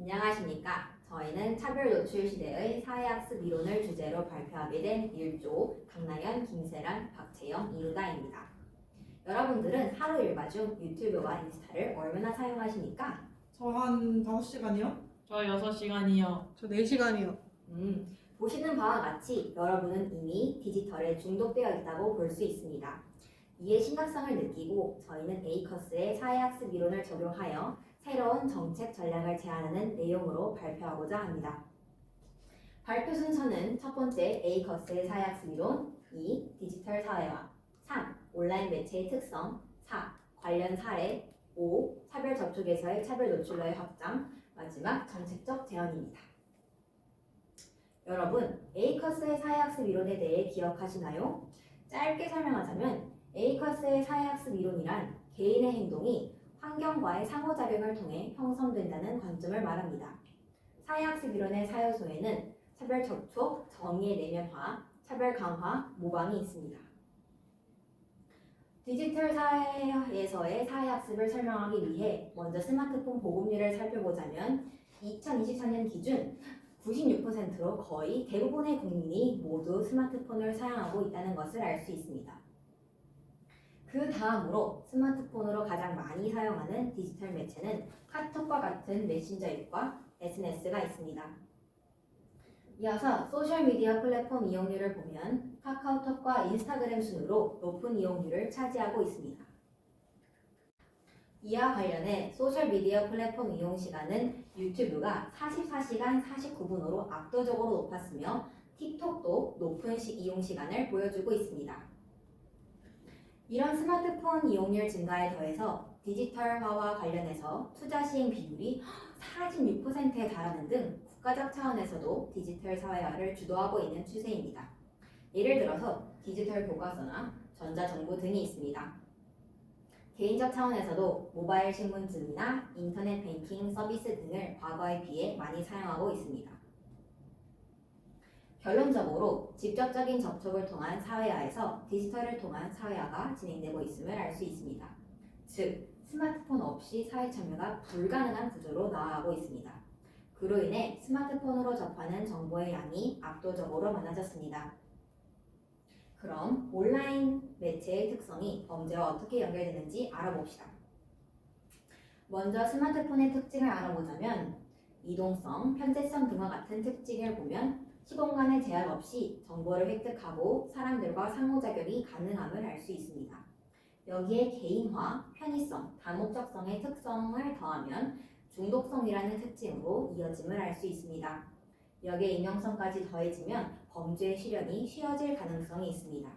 안녕하십니까. 저희는 차별 노출 시대의 사회학습 이론을 주제로 발표하게 된 1조 강나연, 김세란, 박채영, 이루다입니다. 여러분들은 하루 일과 중 유튜브와 인스타를 얼마나 사용하십니까? 저 한 5시간이요? 저 6시간이요. 저 4시간이요. 음, 보시는 바와 같이 여러분은 이미 디지털에 중독되어 있다고 볼 수 있습니다. 이에 심각성을 느끼고 저희는 에이커스의 사회학습 이론을 적용하여 새로운 정책 전략을 제안하는 내용으로 발표하고자 합니다. 발표 순서는 첫 번째 에이커스의 사회학습 이론, 2. 디지털 사회화, 3. 온라인 매체의 특성, 4. 관련 사례, 5. 차별 접촉에서의 차별 노출러의 확장, 마지막 정책적 제안입니다. 여러분, 에이커스의 사회학습 이론에 대해 기억하시나요? 짧게 설명하자면 에이커스의 사회학습 이론이란 개인의 행동이 환경과의 상호작용을 통해 형성된다는 관점을 말합니다. 사회학습 이론의 사요소에는 차별 접촉, 정의의 내면화, 차별 강화, 모방이 있습니다. 디지털 사회에서의 사회학습을 설명하기 위해 먼저 스마트폰 보급률을 살펴보자면 2024년 기준 96%로 거의 대부분의 국민이 모두 스마트폰을 사용하고 있다는 것을 알 수 있습니다. 그 다음으로 스마트폰으로 가장 많이 사용하는 디지털 매체는 카톡과 같은 메신저 앱과 SNS가 있습니다. 이어서 소셜미디어 플랫폼 이용률을 보면 카카오톡과 인스타그램 순으로 높은 이용률을 차지하고 있습니다. 이와 관련해 소셜미디어 플랫폼 이용 시간은 유튜브가 44시간 49분으로 압도적으로 높았으며 틱톡도 높은 시- 이용 시간을 보여주고 있습니다. 이런 스마트폰 이용률 증가에 더해서 디지털화와 관련해서 투자 시행 비율이 46%에 달하는 등 국가적 차원에서도 디지털 사회화를 주도하고 있는 추세입니다. 예를 들어서 디지털 교과서나 전자정보 등이 있습니다. 개인적 차원에서도 모바일 신분증이나 인터넷 뱅킹 서비스 등을 과거에 비해 많이 사용하고 있습니다. 결론적으로 직접적인 접촉을 통한 사회화에서 디지털을 통한 사회화가 진행되고 있음을 알 수 있습니다. 즉, 스마트폰 없이 사회 참여가 불가능한 구조로 나아가고 있습니다. 그로 인해 스마트폰으로 접하는 정보의 양이 압도적으로 많아졌습니다. 그럼 온라인 매체의 특성이 범죄와 어떻게 연결되는지 알아봅시다. 먼저 스마트폰의 특징을 알아보자면 이동성, 편재성 등과 같은 특징을 보면 시공 간의 제약 없이 정보를 획득하고 사람들과 상호작용이 가능함을 알 수 있습니다. 여기에 개인화, 편의성, 다목적성의 특성을 더하면 중독성이라는 특징으로 이어짐을 알 수 있습니다. 여기에 익명성까지 더해지면 범죄의 실현이 쉬워질 가능성이 있습니다.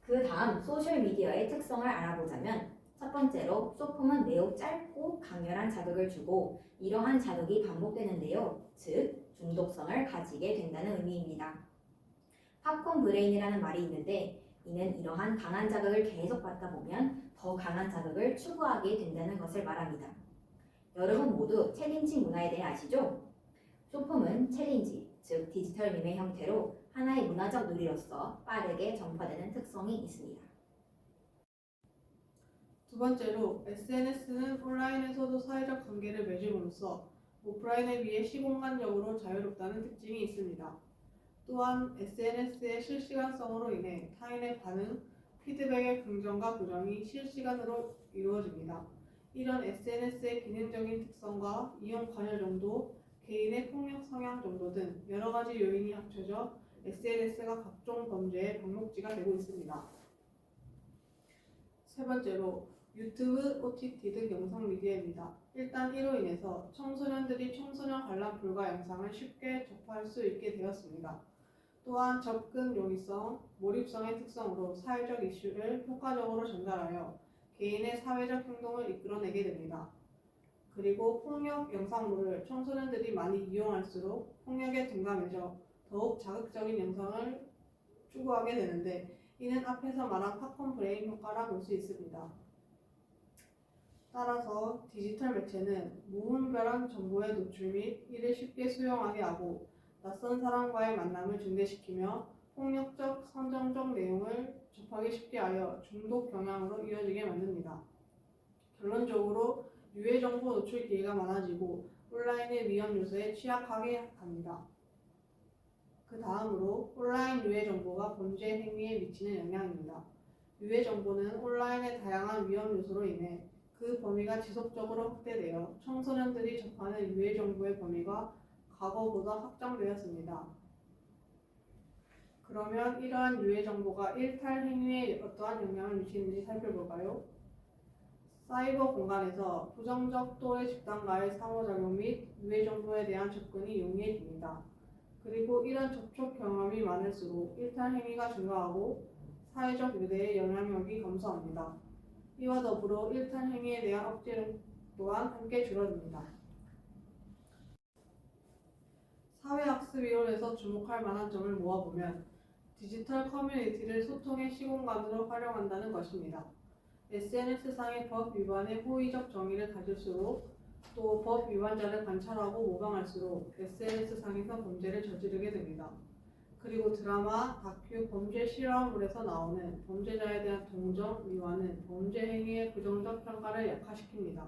그 다음 소셜미디어의 특성을 알아보자면 첫 번째로 소품은 매우 짧고 강렬한 자극을 주고 이러한 자극이 반복되는데요. 즉, 중독성을 가지게 된다는 의미입니다. 팝콘 브레인이라는 말이 있는데 이는 이러한 강한 자극을 계속 받다 보면 더 강한 자극을 추구하게 된다는 것을 말합니다. 여러분 모두 챌린지 문화에 대해 아시죠? 쇼폼은 챌린지, 즉 디지털 밈의 형태로 하나의 문화적 놀이로서 빠르게 전파되는 특성이 있습니다. 두 번째로 SNS는 온라인에서도 사회적 관계를 맺음으로써 오프라인에 비해 시공간적으로 자유롭다는 특징이 있습니다. 또한 SNS의 실시간성으로 인해 타인의 반응, 피드백의 긍정과 부정이 실시간으로 이루어집니다. 이런 SNS의 기능적인 특성과 이용 관여 정도, 개인의 폭력 성향 정도 등 여러 가지 요인이 합쳐져 SNS가 각종 범죄의 방목지가 되고 있습니다. 세 번째로 유튜브, OTT 등 영상 미디어입니다. 일단 이로 인해서 청소년들이 청소년 관람 불가 영상을 쉽게 접할 수 있게 되었습니다. 또한 접근 용이성, 몰입성의 특성으로 사회적 이슈를 효과적으로 전달하여 개인의 사회적 행동을 이끌어내게 됩니다. 그리고 폭력 영상물을 청소년들이 많이 이용할수록 폭력에 둔감해져 더욱 자극적인 영상을 추구하게 되는데 이는 앞에서 말한 팝콘 브레인 효과라 볼 수 있습니다. 따라서 디지털 매체는 무분별한 정보의 노출 및 이를 쉽게 수용하게 하고 낯선 사람과의 만남을 증대시키며 폭력적, 선정적 내용을 접하기 쉽게 하여 중독 경향으로 이어지게 만듭니다. 결론적으로 유해 정보 노출 기회가 많아지고 온라인의 위험 요소에 취약하게 합니다. 그 다음으로 온라인 유해 정보가 범죄 행위에 미치는 영향입니다. 유해 정보는 온라인의 다양한 위험 요소로 인해 그 범위가 지속적으로 확대되어 청소년들이 접하는 유해 정보의 범위가 과거보다 확장되었습니다. 그러면 이러한 유해 정보가 일탈 행위에 어떠한 영향을 미치는지 살펴볼까요? 사이버 공간에서 부정적 또의 집단과의 상호작용 및 유해 정보에 대한 접근이 용이해집니다. 그리고 이런 접촉 경험이 많을수록 일탈 행위가 증가하고 사회적 유대의 영향력이 감소합니다. 이와 더불어 일탈 행위에 대한 억제 또한 함께 줄어듭니다. 사회학습 이론에서 주목할 만한 점을 모아보면 디지털 커뮤니티를 소통의 시공간으로 활용한다는 것입니다. SNS상의 법 위반의 호의적 정의를 가질수록 또 법 위반자를 관찰하고 모방할수록 SNS상에서 범죄를 저지르게 됩니다. 그리고 드라마, 다큐, 범죄 실화물에서 나오는 범죄자에 대한 동정, 미화는 범죄 행위의 부정적 평가를 약화시킵니다.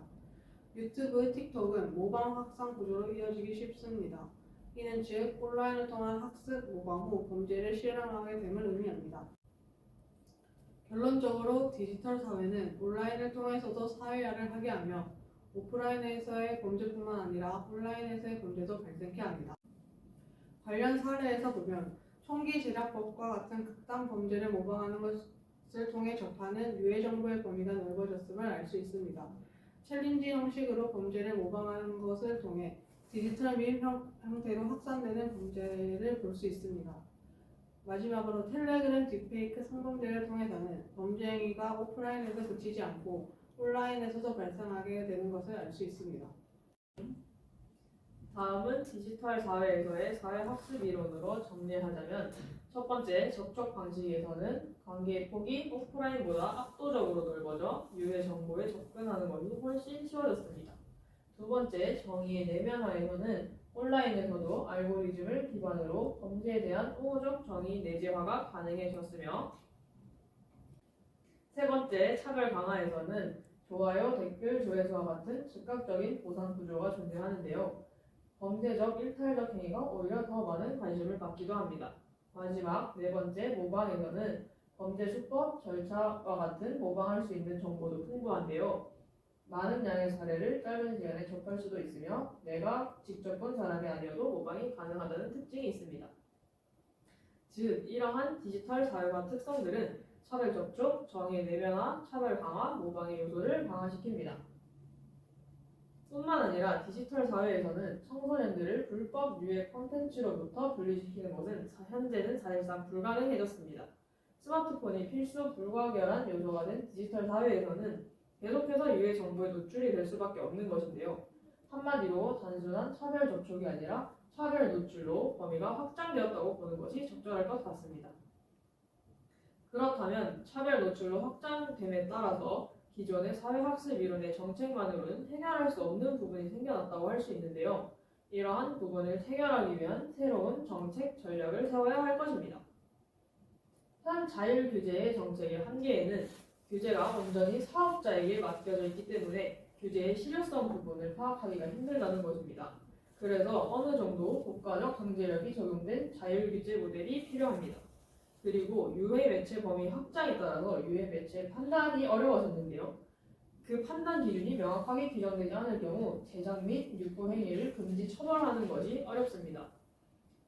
유튜브, 틱톡은 모방 확산 구조로 이어지기 쉽습니다. 이는 즉 온라인을 통한 학습, 모방 후 범죄를 실행하게 됨을 의미합니다. 결론적으로 디지털 사회는 온라인을 통해서도 사회화를 하게 하며 오프라인에서의 범죄뿐만 아니라 온라인에서의 범죄도 발생케 합니다. 관련 사례에서 보면 총기 제작법과 같은 극단 범죄를 모방하는 것을 통해 접하는 유해 정보의 범위가 넓어졌음을 알 수 있습니다. 챌린지 형식으로 범죄를 모방하는 것을 통해 디지털 밈 형- 형태로 확산되는 범죄를 볼 수 있습니다. 마지막으로 텔레그램 딥페이크 성범죄를 통해서는 범죄 행위가 오프라인에서 그치지 않고 온라인에서도 발생하게 되는 것을 알 수 있습니다. 다음은 디지털 사회에서의 사회학습 이론으로 정리하자면 첫 번째 접촉 방식에서는 관계의 폭이 오프라인보다 압도적으로 넓어져 유해 정보에 접근하는 것이 훨씬 쉬워졌습니다. 두 번째 정의의 내면화에서는 온라인에서도 알고리즘을 기반으로 범죄에 대한 우호적 정의 내재화가 가능해졌으며 세 번째 차별 강화에서는 좋아요, 댓글, 조회수와 같은 즉각적인 보상 구조가 존재하는데요. 범죄적 일탈적 행위가 오히려 더 많은 관심을 받기도 합니다. 마지막 네 번째 모방에서는 범죄 수법, 절차와 같은 모방할 수 있는 정보도 풍부한데요. 많은 양의 사례를 짧은 시간에 접할 수도 있으며 내가 직접 본 사람이 아니어도 모방이 가능하다는 특징이 있습니다. 즉 이러한 디지털 사회화 특성들은 차별 접촉, 정의 내면화, 차별 강화, 모방의 요소를 강화시킵니다. 뿐만 아니라 디지털 사회에서는 청소년들을 불법 유해 콘텐츠로부터 분리시키는 것은 사- 현재는 사실상 불가능해졌습니다. 스마트폰이 필수 불가결한 요소가 된 디지털 사회에서는 계속해서 유해 정보에 노출이 될 수밖에 없는 것인데요. 한마디로 단순한 차별 접촉이 아니라 차별 노출로 범위가 확장되었다고 보는 것이 적절할 것 같습니다. 그렇다면 차별 노출로 확장됨에 따라서 기존의 사회학습 이론의 정책만으로는 해결할 수 없는 부분이 생겨났다고 할 수 있는데요. 이러한 부분을 해결하기 위한 새로운 정책 전략을 세워야 할 것입니다. 현 자율 규제의 정책의 한계에는 규제가 온전히 사업자에게 맡겨져 있기 때문에 규제의 실효성 부분을 파악하기가 힘들다는 것입니다. 그래서 어느 정도 국가적 강제력이 적용된 자율 규제 모델이 필요합니다. 그리고 유해 매체 범위 확장에 따라서 유해 매체 판단이 어려워졌는데요. 그 판단 기준이 명확하게 규정되지 않을 경우 제작 및 유포 행위를 금지 처벌하는 것이 어렵습니다.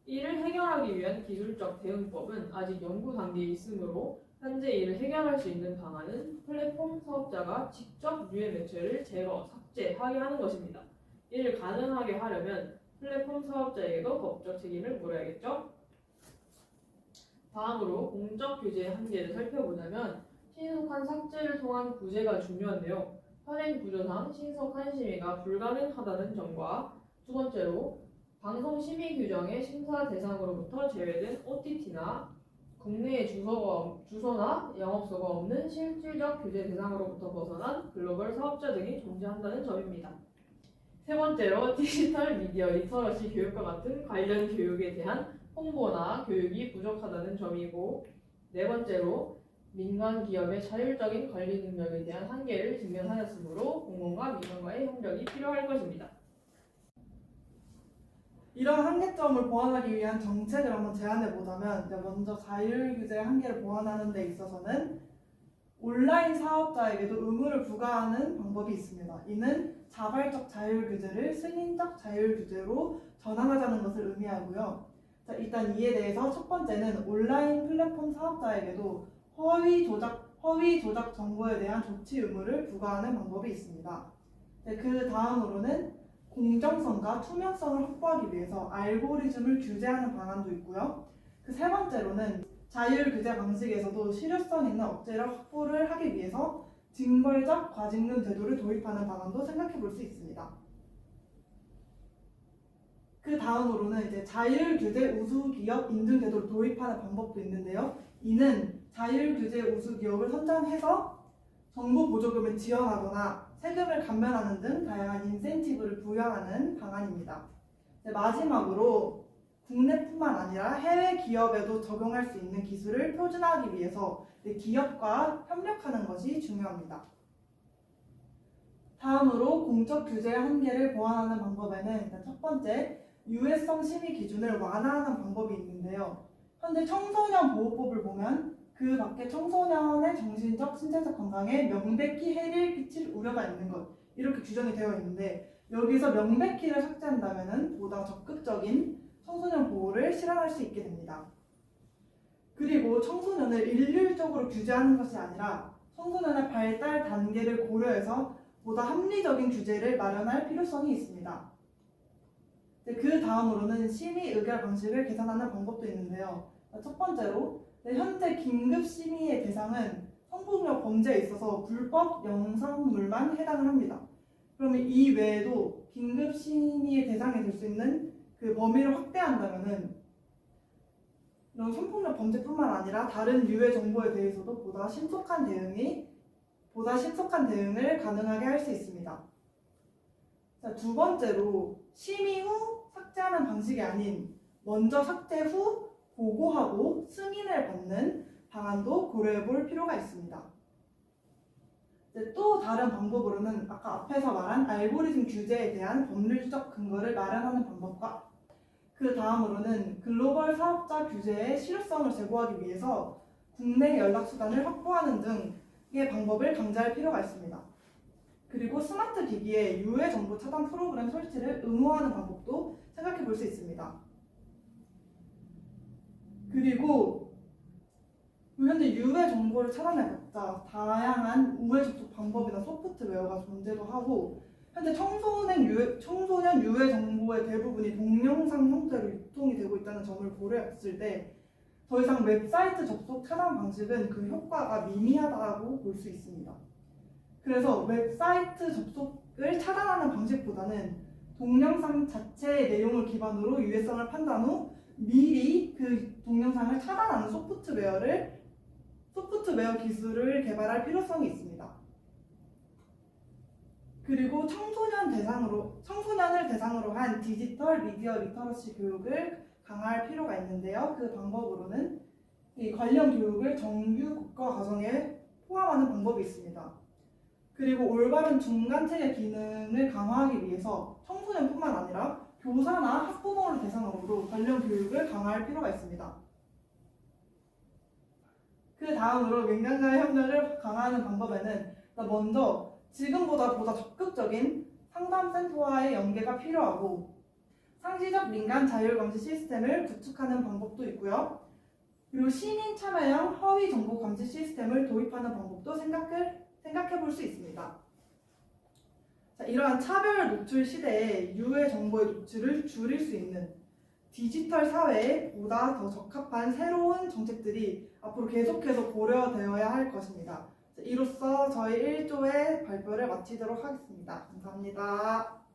이를 해결하기 위한 기술적 대응법은 아직 연구 단계에 있으므로 현재 이를 해결할 수 있는 방안은 플랫폼 사업자가 직접 유해 매체를 제거, 삭제하게 하는 것입니다. 이를 가능하게 하려면 플랫폼 사업자에게도 법적 책임을 물어야겠죠? 다음으로 공적 규제의 한계를 살펴보자면 신속한 삭제를 통한 구제가 중요한데요. 현행 구조상 신속한 심의가 불가능하다는 점과 두 번째로 방송 심의 규정의 심사 대상으로부터 제외된 OTT나 국내에 주소가, 주소나 영업소가 없는 실질적 규제 대상으로부터 벗어난 글로벌 사업자 등이 존재한다는 점입니다. 세 번째로 디지털 미디어 리터러시 교육과 같은 관련 교육에 대한 홍보나 교육이 부족하다는 점이고 네 번째로 민간 기업의 자율적인 관리 능력에 대한 한계를 직면하였으므로 공무원과 민간과의 협력이 필요할 것입니다. 이런 한계점을 보완하기 위한 정책을 한번 제안해 보자면 먼저 자율 규제 한계를 보완하는 데 있어서는 온라인 사업자에게도 의무를 부과하는 방법이 있습니다. 이는 자발적 자율 규제를 승인적 자율 규제로 전환하자는 것을 의미하고요. 자, 일단 이에 대해서 첫 번째는 온라인 플랫폼 사업자에게도 허위 조작 허위 조작 정보에 대한 조치 의무를 부과하는 방법이 있습니다. 네, 그 다음으로는 공정성과 투명성을 확보하기 위해서 알고리즘을 규제하는 방안도 있고요. 그 세 번째로는 자율 규제 방식에서도 실효성 있는 억제력 확보를 하기 위해서 징벌적 과징금 제도를 도입하는 방안도 생각해 볼 수 있습니다. 그 다음으로는 이제 자율 규제 우수 기업 인증 제도를 도입하는 방법도 있는데요. 이는 자율 규제 우수 기업을 선정해서 정부 보조금을 지원하거나 세금을 감면하는 등 다양한 인센티브를 부여하는 방안입니다. 마지막으로 국내뿐만 아니라 해외 기업에도 적용할 수 있는 기술을 표준화하기 위해서 기업과 협력하는 것이 중요합니다. 다음으로 공적 규제 한계를 보완하는 방법에는 첫 번째 유해성 심의 기준을 완화하는 방법이 있는데요. 현재 청소년 보호법을 보면 그 밖에 청소년의 정신적, 신체적 건강에 명백히 해를 끼칠 우려가 있는 것 이렇게 규정이 되어 있는데 여기서 명백히를 삭제한다면 보다 적극적인 청소년 보호를 실현할 수 있게 됩니다. 그리고 청소년을 일률적으로 규제하는 것이 아니라 청소년의 발달 단계를 고려해서 보다 합리적인 규제를 마련할 필요성이 있습니다. 네, 그 다음으로는 심의 의결 방식을 개선하는 방법도 있는데요. 첫 번째로 네, 현재 긴급 심의의 대상은 성폭력 범죄에 있어서 불법 영상물만 해당을 합니다. 그러면 이 외에도 긴급 심의의 대상이 될 수 있는 그 범위를 확대한다면은 이런 성폭력 범죄뿐만 아니라 다른 유해 정보에 대해서도 보다 신속한 대응이 보다 신속한 대응을 가능하게 할 수 있습니다. 자, 두 번째로 심의 후 삭제하는 방식이 아닌 먼저 삭제 후 보고하고 승인을 받는 방안도 고려해 볼 필요가 있습니다. 또 다른 방법으로는 아까 앞에서 말한 알고리즘 규제에 대한 법률적 근거를 마련하는 방법과 그 다음으로는 글로벌 사업자 규제의 실효성을 제고하기 위해서 국내 연락수단을 확보하는 등의 방법을 강제할 필요가 있습니다. 스마트 기기에 유해 정보 차단 프로그램 설치를 의무화하는 방법도 생각해 볼 수 있습니다. 그리고 현재 유해 정보를 차단해봤자 다양한 우회 접속 방법이나 소프트웨어가 존재도 하고 현재 청소년 유해, 청소년 유해 정보의 대부분이 동영상 형태로 유통이 되고 있다는 점을 고려했을 때 더 이상 웹사이트 접속 차단 방식은 그 효과가 미미하다고 볼 수 있습니다. 그래서 웹사이트 접속을 차단하는 방식보다는 동영상 자체의 내용을 기반으로 유해성을 판단 후 미리 그 동영상을 차단하는 소프트웨어를 소프트웨어 기술을 개발할 필요성이 있습니다. 그리고 청소년 대상으로 청소년을 대상으로 한 디지털 미디어 리터러시 교육을 강화할 필요가 있는데요. 그 방법으로는 이 관련 교육을 정규 국가 과정에 포함하는 방법이 있습니다. 그리고 올바른 중간 체계 기능을 강화하기 위해서 청소년뿐만 아니라 교사나 학부모를 대상으로 관련 교육을 강화할 필요가 있습니다. 그 다음으로 민간과의 협력을 강화하는 방법에는 먼저 지금보다 보다 적극적인 상담센터와의 연계가 필요하고 상시적 민간 자율 감시 시스템을 구축하는 방법도 있고요. 그리고 시민 참여형 허위 정보 감시 시스템을 도입하는 방법도 생각을 생각해 볼 수 있습니다. 자, 이러한 차별 노출 시대에 유해 정보의 노출을 줄일 수 있는 디지털 사회에 보다 더 적합한 새로운 정책들이 앞으로 계속해서 고려되어야 할 것입니다. 자, 이로써 저희 1조의 발표를 마치도록 하겠습니다. 감사합니다.